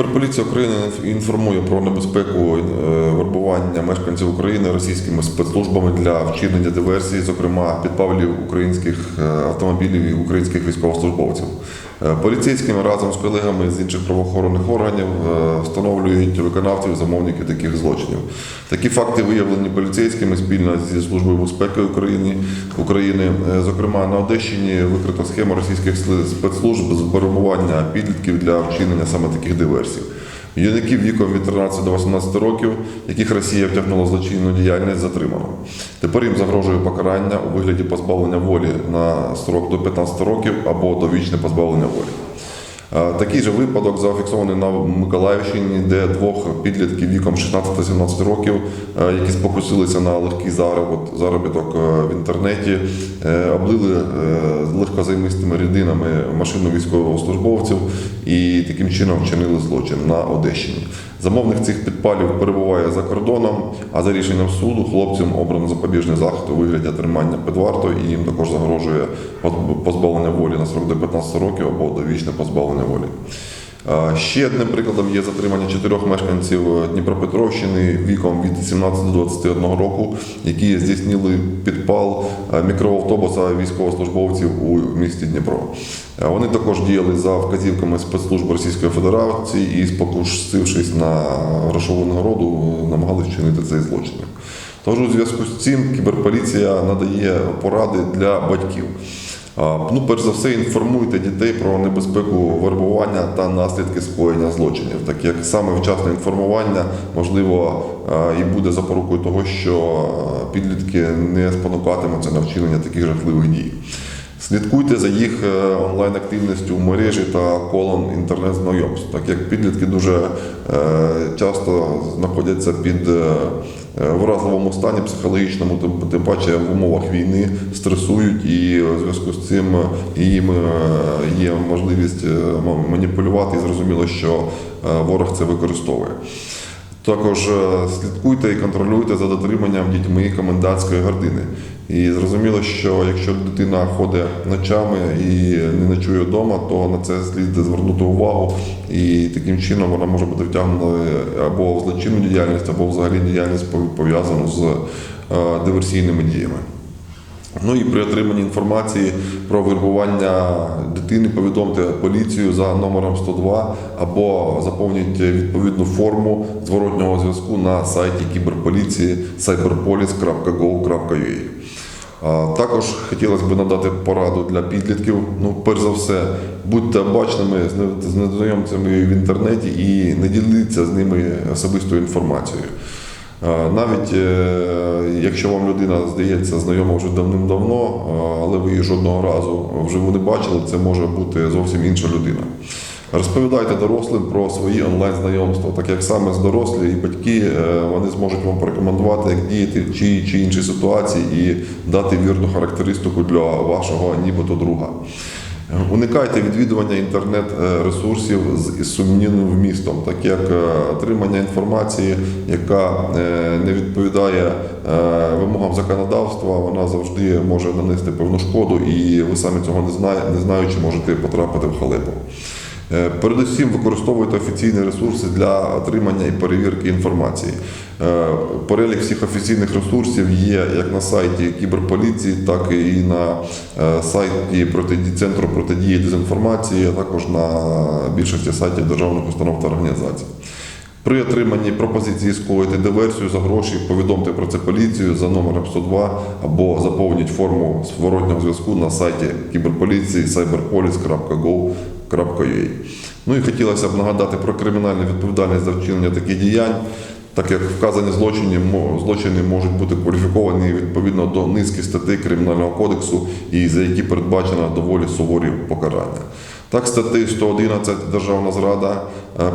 Кіберполіція України інформує про небезпеку е, вербування мешканців України російськими спецслужбами для вчинення диверсії, зокрема підпалів українських е, автомобілів і українських військовослужбовців. Е, Поліцейськими разом з колегами з інших правоохоронних органів е, встановлюють виконавців замовників таких злочинів. Такі факти виявлені поліцейськими спільно зі службою безпеки України. України. Е, Зокрема, на Одещині викрита схема російських спецслужб з вербування підлітків для вчинення саме таких диверсій. Юнаків віком від 13 до 18 років, яких Росія втягнула злочинну діяльність, затримано. Тепер їм загрожує покарання у вигляді позбавлення волі на строк до 15 років або довічне позбавлення волі. Такий же випадок зафіксований на Миколаївщині, де двох підлітків віком 16-17 років, е, які спокусилися на легкий заробіток в інтернеті, е, облили е, легкозаймистими рідинами машину військовослужбовців і таким чином вчинили злочин на Одещині. Замовник цих підпалів перебуває за кордоном, а за рішенням суду хлопцям обрано запобіжний захід у вигляді тримання під вартою, і їм також загрожує позбавлення волі на срок до 15 років або довічне позбавлення волі. Ще одним прикладом є затримання чотирьох мешканців Дніпропетровщини віком від 17 до 21 року, які здійснили підпал е, мікроавтобуса військовослужбовців у місті Дніпро. Е, Вони також діяли за вказівками спецслужб Російської Федерації і, спокусившись на грошову нагороду, намагалися вчинити цей злочин. Тож у зв'язку з цим кіберполіція надає поради для батьків. Ну, перш за все, інформуйте дітей про небезпеку вербування та наслідки скоєння злочинів, так як саме вчасне інформування можливо і буде запорукою того, що підлітки не спонукатимуться на вчинення таких жахливих дій. Слідкуйте за їх е, онлайн-активністю в мережі та колом інтернет-знайомств, так як підлітки дуже е, часто знаходяться під е, вразливому стані психологічному, тим, паче в умовах війни стресують, і в зв'язку з цим їм є можливість маніпулювати і зрозуміло, що ворог це використовує. Також е, слідкуйте і контролюйте за дотриманням дітьми комендантської години. І зрозуміло, що якщо дитина ходить ночами і не ночує вдома, то на це слід звернути увагу, і таким чином вона може бути втягнена або в злочинну діяльність, або взагалі діяльність пов- пов'язану з е, диверсійними діями. Ну і при отриманні інформації про вербування дитини повідомте поліцію за номером 102 або заповніть відповідну форму зворотнього зв'язку на сайті кіберполіції cyberpolice.gov.ua. Також хотілося б надати пораду для підлітків. Ну, перш за все, будьте обачними з незнайомцями в інтернеті і не діліться з ними особистою інформацією. Навіть е, якщо вам людина здається знайома вже давним-давно, але ви її жодного разу вживу не бачили, це може бути зовсім інша людина. Розповідайте дорослим про свої онлайн-знайомства, так як саме з дорослі і батьки е, вони зможуть вам порекомендувати, як діяти в тій чи іншій ситуації і дати вірну характеристику для вашого нібито друга. Уникайте відвідування інтернет-ресурсів з сумнівним вмістом, так як е, отримання інформації, яка е, не відповідає е, вимогам законодавства, вона завжди може нанести певну шкоду, і ви самі цього не знаючи, можете потрапити в халепу. Е, Передусім використовуйте офіційні ресурси для отримання і перевірки інформації. Е, Перелік всіх офіційних ресурсів є як на сайті кіберполіції, так і на е, сайті Центру протидії дезінформації, а також на більшості сайтів державних установ та організацій. При отриманні пропозиції скоїти диверсію за гроші повідомте про це поліцію за номером 102 або заповніть форму зворотнього зв'язку на сайті кіберполіції cyberpolice.gov.ua. Ну і хотілося б нагадати про кримінальну відповідальність за вчинення таких діянь, так як вказані злочини, злочини можуть бути кваліфіковані відповідно до низки статей Кримінального кодексу і за які передбачено доволі суворі покарання. Так, статтею 111 Державна зрада е,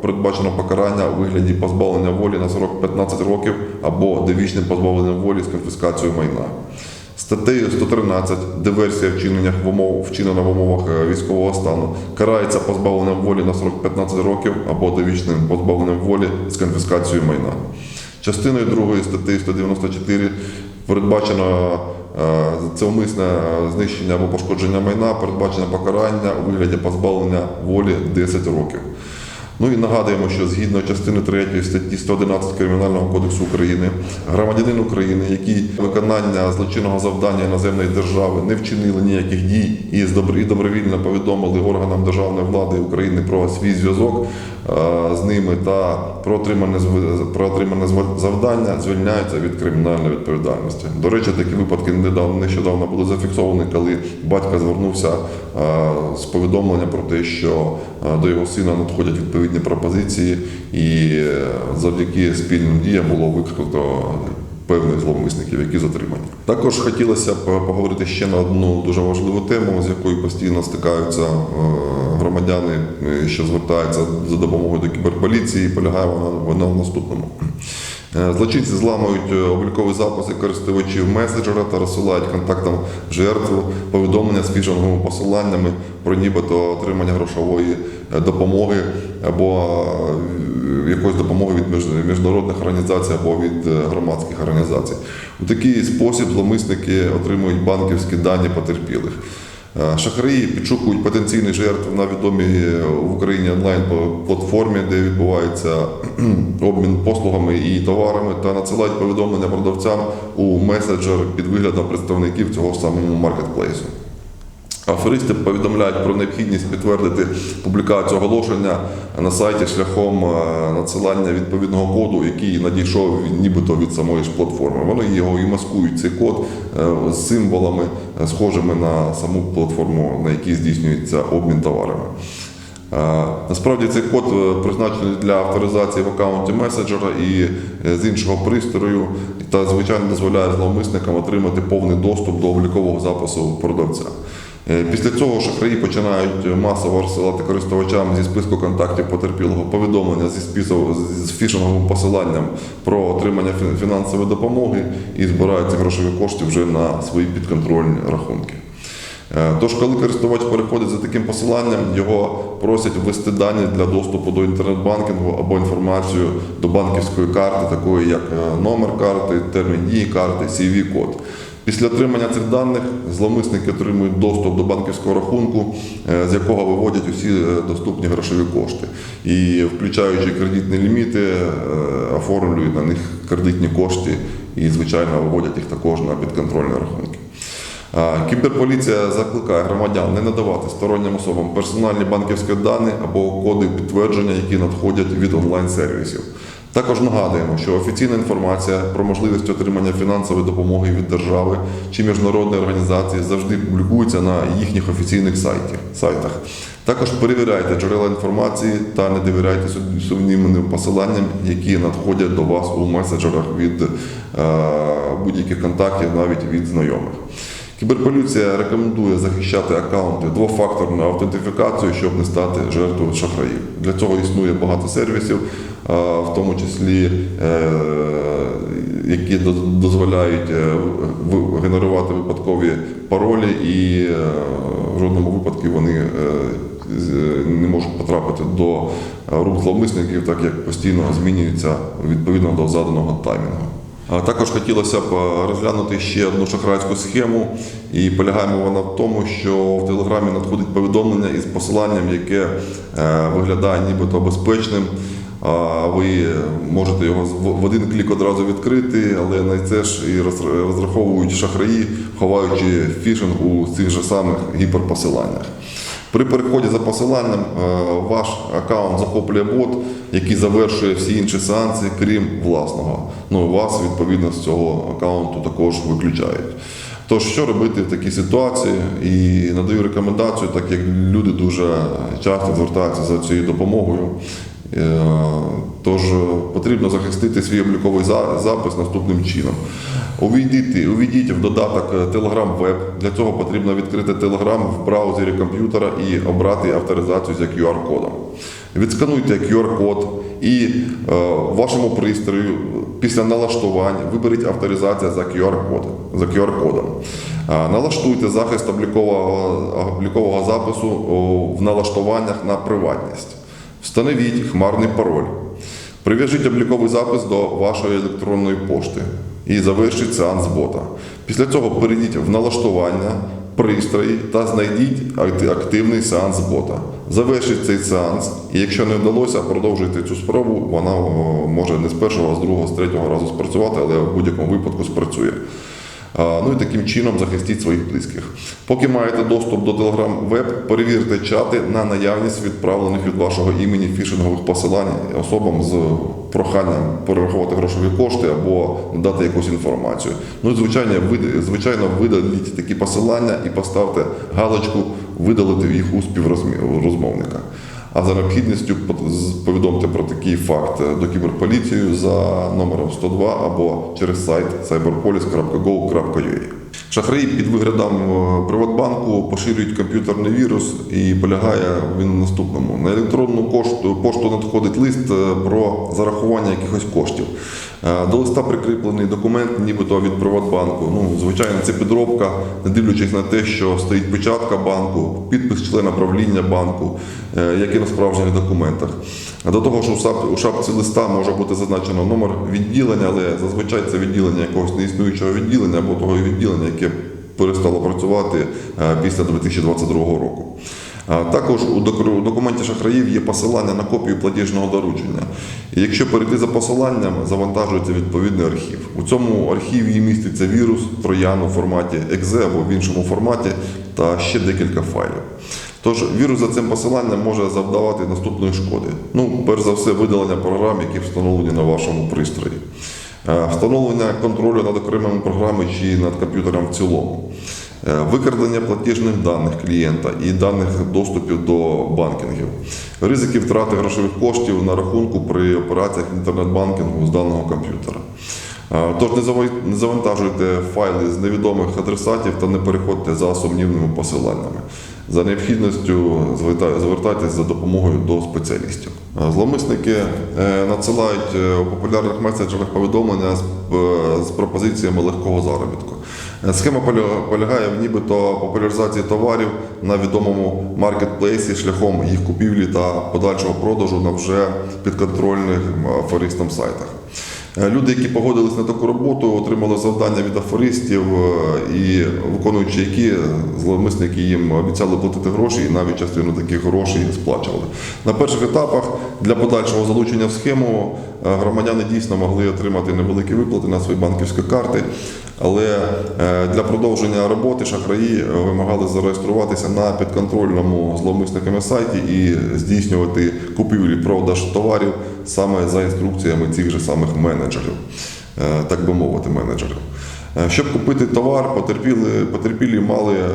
передбачено покарання у вигляді позбавлення волі на срок 15 років або довічним позбавленням волі з конфіскацією майна. Статтею 113 диверсія вчинення в умов вчинена в умовах е, військового стану карається позбавленням волі на срок 15 років або довічним позбавленням волі з конфіскацією майна. Частиною 2 статті 194 передбачено е, це умисне е, знищення або пошкодження майна, передбачено покарання у вигляді позбавлення волі 10 років. Ну і нагадуємо, що згідно частини 3 статті 111 Кримінального кодексу України, громадянин України, який виконання злочинного завдання іноземної держави не вчинили ніяких дій і добровільно повідомили органам державної влади України про свій зв'язок з ними та про отримане про отримане завдання, звільняються від кримінальної відповідальності. До речі, такі випадки нещодавно були зафіксовані, коли батько звернувся е, з повідомлення про те, що е, до його сина надходять відповідні пропозиції, і е, завдяки спільним діям було викрито певних зловмисників, які затримані. Також хотілося б поговорити ще на одну дуже важливу тему, з якою постійно стикаються е, громадяни, е, що звертаються за допомогою до кіберполіції. Полягає вона, в наступному. Е, Злочинці зламують е, облікові записи користувачів меседжера та розсилають контактам жертв повідомлення з фішинговими посиланнями про нібито отримання грошової е, допомоги або е, якоїсь допомоги від міжнародних організацій або від е, громадських організацій. У такий спосіб зловмисники отримують банківські дані потерпілих. Е, Шахраї підшукують потенційних жертв на відомій е, в Україні онлайн платформі, де відбувається обмін послугами і товарами, та надсилають повідомлення продавцям у меседжер під виглядом представників цього самого маркетплейсу. Аферисти повідомляють про необхідність підтвердити публікацію оголошення на сайті шляхом е, надсилання відповідного коду, який надійшов нібито від самої ж платформи. Вони його і маскують цей код е, з символами, е, схожими на саму платформу, на якій здійснюється обмін товарами. Насправді цей код призначений для авторизації в аккаунті меседжера і з іншого пристрою, та звичайно дозволяє зловмисникам отримати повний доступ до облікового запису продавця. Е, Після цього шахраї починають масово розсилати користувачам зі списку контактів потерпілого повідомлення зі спису з фішинговим посиланням про отримання фінансової допомоги і збирають ці грошові кошти вже на свої підконтрольні рахунки. Е, Тож, коли користувач переходить за таким посиланням, його просять ввести дані для доступу до інтернет-банкінгу або інформацію до банківської карти, такої як е, номер карти, термін дії карти, CV-код. Після отримання цих даних зловмисники отримують доступ до банківського рахунку, е, з якого виводять усі е, доступні грошові кошти. І включаючи кредитні ліміти, е, оформлюють на них кредитні кошти і, звичайно, виводять їх також на підконтрольні рахунки. Кіберполіція закликає громадян не надавати стороннім особам персональні банківські дані або коди підтвердження, які надходять від онлайн-сервісів. Також нагадуємо, що офіційна інформація про можливість отримання фінансової допомоги від держави чи міжнародної організації завжди публікується на їхніх офіційних сайтах. Також перевіряйте джерела інформації та не довіряйте су- сумнівним посиланням, які надходять до вас у меседжерах від е, будь-яких контактів, навіть від знайомих. Кіберполіція рекомендує захищати аккаунти двофакторною автентифікацією, щоб не стати жертвою шахраїв. Для цього існує багато сервісів, в тому числі е, які дозволяють е, генерувати випадкові паролі, і е, в жодному випадку вони не можуть потрапити до рук зловмисників, так як постійно змінюються відповідно до заданого таймінгу. Також хотілося б е, розглянути ще одну шахрайську схему, і полягає вона в тому, що в Телеграмі надходить повідомлення із посиланням, яке е, виглядає нібито безпечним. Ви можете його в один клік одразу відкрити, але на це ж і розраховують шахраї, ховаючи фішинг у цих же самих гіперпосиланнях. При переході за посиланням е, ваш аккаунт захоплює бот, який завершує всі інші сеанси, крім власного. Ну, вас, відповідно, з цього аккаунту також виключають. Тож, що робити в такій ситуації? І надаю рекомендацію, так як люди дуже часто звертаються за цією допомогою. Е, Тож е, потрібно захистити свій обліковий запис наступним чином. Увійдіть, увійдіть в додаток е, Telegram Web. Для цього потрібно відкрити Telegram в браузері комп'ютера і обрати авторизацію за QR-кодом. Відскануйте QR-код і е, вашому пристрою після налаштувань виберіть авторизація за QR-кодом. За. Е, Налаштуйте захист облікового, облікового запису в налаштуваннях на приватність. Встановіть хмарний пароль. Прив'яжіть обліковий запис до вашої електронної пошти. і завершіть сеанс бота. Після цього перейдіть в налаштування, пристрої та знайдіть активний сеанс бота. Завершіть цей сеанс, і якщо не вдалося, продовжуйте цю спробу. Вона може не з першого, а з другого, з третього разу спрацювати, але в будь-якому випадку спрацює. Ну і таким чином захистіть своїх близьких. Поки маєте доступ до Telegram Web, перевірте чати на наявність відправлених від вашого імені фішингових посилань особам з проханням перерахувати грошові кошти або надати якусь інформацію. Ну і звичайно, ви- звичайно, видаліть такі посилання і поставте галочку видалити їх у співрозмовника. А за необхідністю повідомте про такий факт до кіберполіцію за номером 102 або через сайт cyberpolis.gov.ua. Шахраї під виглядом е, Приватбанку поширюють комп'ютерний вірус і полягає він в наступному. На електронну кошту, пошту надходить лист е, про зарахування якихось коштів. Е, До листа прикріплений документ, нібито від Приватбанку. Ну, звичайно, це підробка, не дивлячись на те, що стоїть печатка банку, підпис члена правління банку, як і на справжніх документах. До того ж, у шапці листа може бути зазначено номер відділення, але зазвичай це відділення якогось неіснуючого відділення або того відділення, яке перестало працювати е, після 2022 року. Також у документі шахраїв є посилання на копію платіжного доручення. І якщо перейти за посиланням, завантажується відповідний архів. У цьому архіві міститься вірус, троян у форматі .exe або в іншому форматі та ще декілька файлів. Тож вірус за цим посиланням може завдавати наступної шкоди. Ну, перш за все, видалення програм, які встановлені на вашому пристрої. Е, Встановлення контролю над окремими програмами чи над комп'ютером в цілому. Е, Викрадення платіжних даних клієнта і даних доступів до банкінгів, ризики втрати грошових коштів на рахунку при операціях інтернет-банкінгу з даного комп'ютера. Тож не зава- завантажуйте файли з невідомих адресатів та не переходьте за сумнівними посиланнями. За необхідністю зверта- звертайтесь за допомогою до спеціалістів. Зловмисники е, надсилають е, у популярних меседжерах повідомлення з, е, пропозиціями легкого заробітку. Схема поля- полягає в нібито популяризації товарів на відомому маркетплейсі шляхом їх купівлі та подальшого продажу на вже підконтрольних м, аферистам сайтах. Е, Люди, які погодились на таку роботу, отримали завдання від аферистів, е, і виконуючи які е, зловмисники їм обіцяли платити гроші і навіть частину таких грошей сплачували. На перших етапах для подальшого залучення в схему громадяни дійсно могли отримати невеликі виплати на свої банківські карти, але для продовження роботи шахраї вимагали зареєструватися на підконтрольному зловмисниками сайті і здійснювати купівлі продаж товарів саме за інструкціями цих же самих менеджерів, е, так би мовити, менеджерів. Е, Щоб купити товар, потерпіли, потерпілі мали е,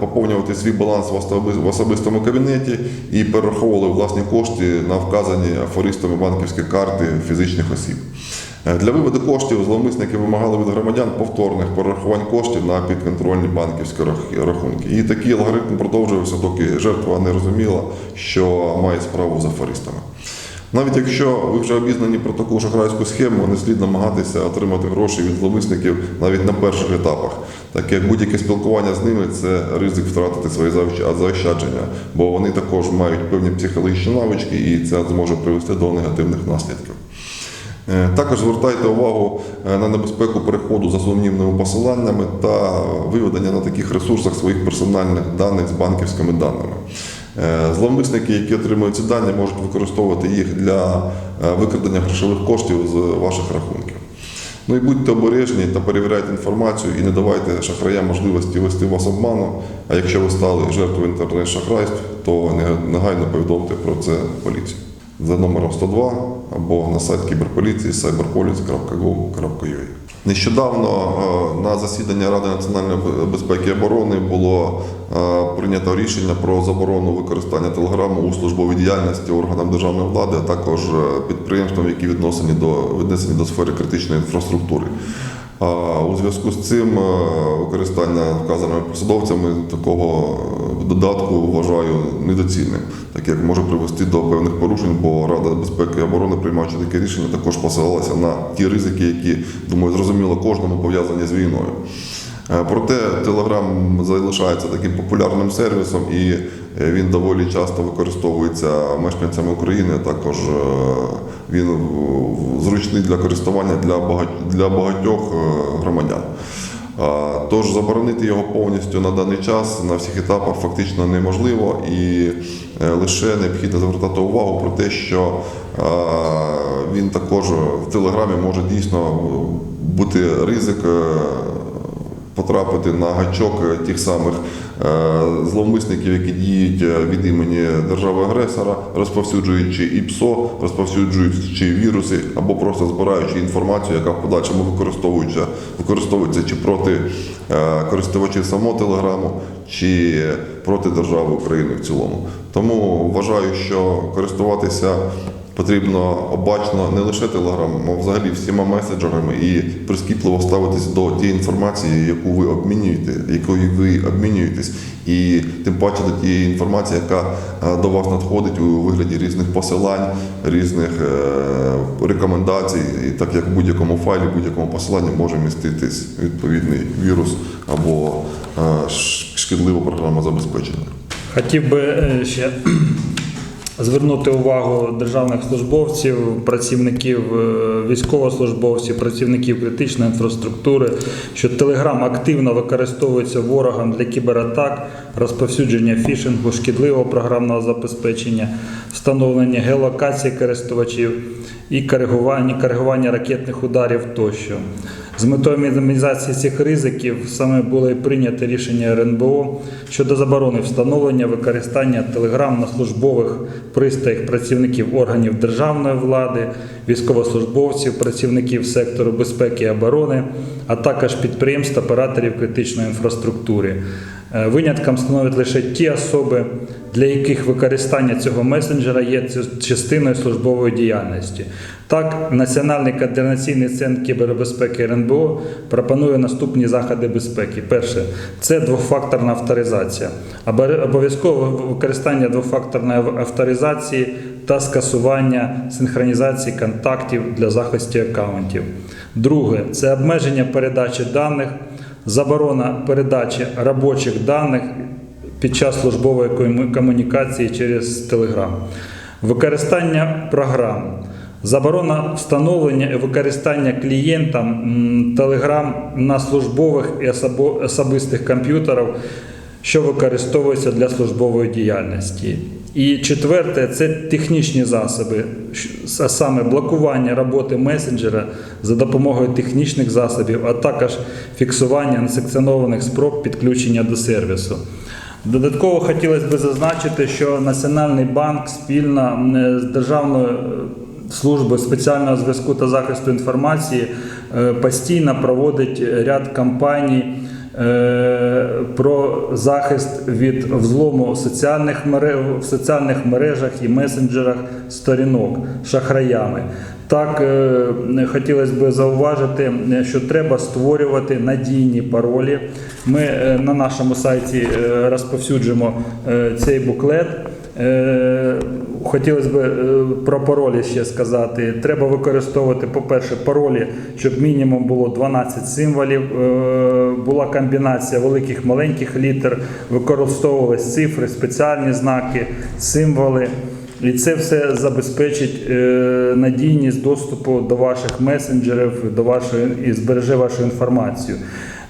поповнювати свій баланс в особистому кабінеті і перераховували власні кошти на вказані афористами банківські карти фізичних осіб. Для виводу коштів зловмисники вимагали від громадян повторних перерахувань коштів на підконтрольні банківські рахунки. І такий алгоритм продовжувався, доки жертва не розуміла, що має справу з афористами. Навіть якщо ви вже обізнані про таку шахрайську схему, не слід намагатися отримати гроші від зловмисників навіть на перших етапах, так як будь-яке спілкування з ними це ризик втратити свої заощадження, бо вони також мають певні психологічні навички, і це зможе привести до негативних наслідків. Е, Також звертайте увагу е, на небезпеку переходу за сумнівними посиланнями та виведення на таких ресурсах своїх персональних даних з банківськими даними. Е, Зловмисники, які отримують ці дані, можуть використовувати їх для е, викрадення грошових коштів з ваших рахунків. Ну і будьте обережні та перевіряйте інформацію і не давайте шахраям можливості вести вас обманом. А якщо ви стали жертвою інтернет-шахрайств, то негайно повідомте про це поліцію за номером 102 або на сайт кіберполіції cyberpolice.gov.ua. Нещодавно е, на засіданні Ради національної безпеки і оборони було е, прийнято рішення про заборону використання телеграму у службовій діяльності органам державної влади, а також е, підприємствам, які відносені до віднесені до сфери критичної інфраструктури. У зв'язку з цим використання вказаними посадовцями такого додатку вважаю недоцільним, як може привести до певних порушень, бо Рада безпеки і оборони, приймаючи таке рішення, також посилалася на ті ризики, які, думаю, зрозуміло кожному пов'язані з війною. Е, Проте Telegram залишається таким популярним сервісом і е, він доволі часто використовується мешканцями України. Також е, він зручний для користування для багатьох громадян. Тож заборонити його повністю на даний час на всіх етапах фактично неможливо, і е, лише необхідно звертати увагу про те, що він також в телеграмі може дійсно бути ризик е, потрапити на гачок е, тих самих е, зловмисників, які діють е, від імені держави-агресора, розповсюджуючи і ПСО, розповсюджуючи віруси або просто збираючи інформацію, яка в подальшому використовується, використовується чи проти користувачів самого телеграму, чи проти держави України в цілому. Тому вважаю, що користуватися потрібно обачно не лише телеграмом, а взагалі всіма меседжерами і прискіпливо ставитись до тієї інформації, яку ви обмінюєте, якою ви обмінюєтесь, і тим паче до тієї інформації, яка е, до вас надходить у вигляді різних посилань, різних е, рекомендацій, і так як в будь-якому файлі, будь-якому посиланні може міститись відповідний вірус або е, шкідлива програма забезпечення. Хотів би ще звернути увагу державних службовців, працівників, е, військовослужбовців, працівників критичної інфраструктури, що Telegram активно використовується ворогом для кібератак, розповсюдження фішингу, шкідливого програмного забезпечення, встановлення геолокації користувачів і коригування, коригування ракетних ударів тощо. З метою мінімізації цих ризиків саме було і прийнято рішення РНБО щодо заборони встановлення використання телеграм на службових пристроях працівників органів державної влади, військовослужбовців, працівників сектору безпеки і оборони, а також підприємств операторів критичної інфраструктури. Е, Винятком становлять лише ті особи, для яких використання цього месенджера є частиною службової діяльності. Так, Національний координаційний центр кібербезпеки РНБО пропонує наступні заходи безпеки. Перше це двофакторна авторизація. Обов'язкове використання двофакторної авторизації та скасування синхронізації контактів для захисту аккаунтів. Друге це обмеження передачі даних, заборона передачі робочих даних під час службової комунікації через Telegram. Використання програм. Заборона встановлення і використання клієнтам м, Telegram на службових і особистих комп'ютерах, що використовуються для службової діяльності. І четверте це технічні засоби, а саме блокування роботи месенджера за допомогою технічних засобів, а також фіксування несанкціонованих спроб підключення до сервісу. Додатково хотілося б зазначити, що Національний банк спільно з Державною е, службою спеціального зв'язку та захисту інформації е, постійно проводить ряд кампаній е, про захист від взлому соціальних мереж, в соціальних мережах і месенджерах сторінок шахраями. Так, е, хотілося б зауважити, е, що треба створювати надійні паролі. Ми е, на нашому сайті е, розповсюджуємо е, цей буклет. Хотілося б е, про паролі ще сказати. Треба використовувати, по-перше, паролі, щоб мінімум було 12 символів. Е, Була комбінація великих маленьких літер, використовувались цифри, спеціальні знаки, символи. І це все забезпечить е, надійність доступу до ваших месенджерів, до вашої і збереже вашу інформацію.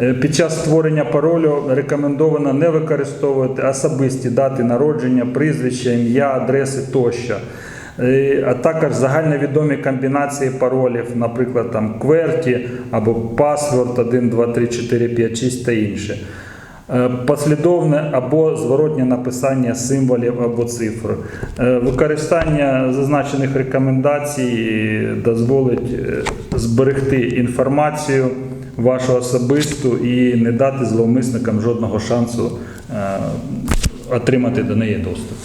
Е, Під час створення паролю рекомендовано не використовувати особисті дати народження, прізвища, ім'я, адреси тощо. Е, А також загальновідомі комбінації паролів, наприклад, там QWERTY або password 1, 2, 3, 4, 5, 6 та інше. Е, Послідовне або зворотнє написання символів або цифр. Використання зазначених рекомендацій дозволить зберегти інформацію вашу особисту і не дати зловмисникам жодного шансу е, отримати до неї доступ.